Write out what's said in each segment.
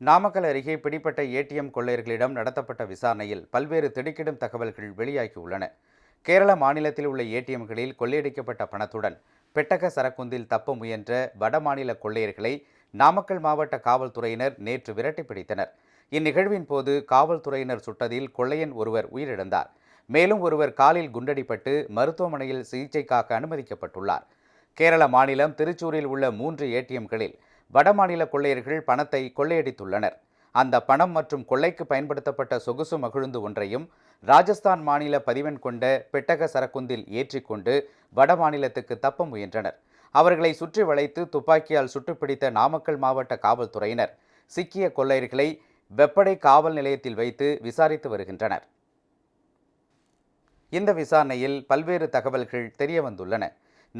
நாமக்கல் அருகே பிடிப்பட்ட ஏடிஎம் கொள்ளையர்களிடம் நடத்தப்பட்ட விசாரணையில் பல்வேறு திடுக்கிடும் தகவல்கள் வெளியாகியுள்ளன. கேரள மாநிலத்தில் உள்ள ஏடிஎம்களில் கொள்ளையடிக்கப்பட்ட பணத்துடன் பெட்டக சரக்குந்தில் தப்ப முயன்ற வடமாநில கொள்ளையர்களை நாமக்கல் மாவட்ட காவல்துறையினர் நேற்று விரட்டி பிடித்தனர். இந்நிகழ்வின் போது காவல்துறையினர் சுட்டதில் கொள்ளையன் ஒருவர் உயிரிழந்தார். மேலும் ஒருவர் காலில் குண்டடிப்பட்டு மருத்துவமனையில் சிகிச்சைக்காக அனுமதிக்கப்பட்டுள்ளார். கேரள மாநிலம் திருச்சூரில் உள்ள மூன்று ஏடிஎம்களில் வடமாநில கொள்ளையர்கள் பணத்தை கொள்ளையடித்துள்ளனர். அந்த பணம் மற்றும் கொள்ளைக்கு பயன்படுத்தப்பட்ட சொகுசு மகிழுந்து ஒன்றையும் ராஜஸ்தான் மாநில பதிவெண் கொண்ட பெட்டக சரக்குந்தில் ஏற்றிக்கொண்டு வடமாநிலத்துக்கு தப்ப முயன்றனர். அவர்களை சுற்றி வளைத்து துப்பாக்கியால் சுட்டுப்பிடித்த நாமக்கல் மாவட்ட காவல்துறையினர் சிக்கிய கொள்ளையர்களை வெப்படை காவல் நிலையத்தில் வைத்து விசாரித்து வருகின்றனர். இந்த விசாரணையில் பல்வேறு தகவல்கள் தெரிய வந்துள்ளன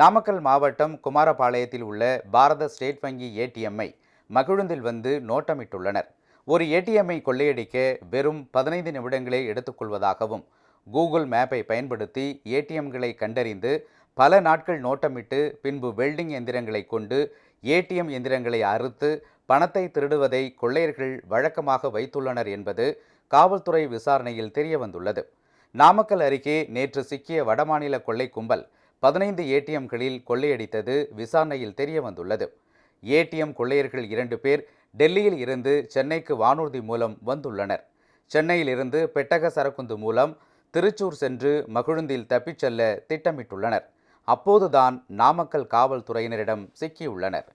நாமக்கல் மாவட்டம் குமாரபாளையத்தில் உள்ள பாரத ஸ்டேட் வங்கி ஏடிஎம்மை மகிழுந்தில் வந்து நோட்டமிட்டுள்ளனர். ஒரு ஏடிஎம்மை கொள்ளையடிக்க வெறும் பதினைந்து நிமிடங்களே எடுத்துக்கொள்வதாகவும் கூகுள் மேப்பை பயன்படுத்தி ஏடிஎம்களை கண்டறிந்து பல நாட்கள் நோட்டமிட்டு பின்பு வெல்டிங் எந்திரங்களை கொண்டு ஏடிஎம் எந்திரங்களை அறுத்து பணத்தை திருடுவதை கொள்ளையர்கள் வழக்கமாக வைத்துள்ளனர் என்பது காவல்துறை விசாரணையில் தெரியவந்துள்ளது. நாமக்கல் அருகே நேற்று சிக்கிய வடமாநில கொள்ளை கும்பல் பதினைந்து ஏடிஎம்களில் கொள்ளையடித்தது விசாரணையில் தெரிய வந்துள்ளது ஏடிஎம் கொள்ளையர்கள் இரண்டு பேர் டெல்லியில் இருந்து சென்னைக்கு வானூர்தி மூலம் வந்துள்ளனர். சென்னையில் இருந்து பெட்டக சரக்குந்து மூலம் திருச்சூர் சென்று மகிழுந்தில் தப்பிச் செல்ல திட்டமிட்டுள்ளனர். அப்போதுதான் நாமக்கல் காவல்துறையினரிடம் சிக்கியுள்ளனர்.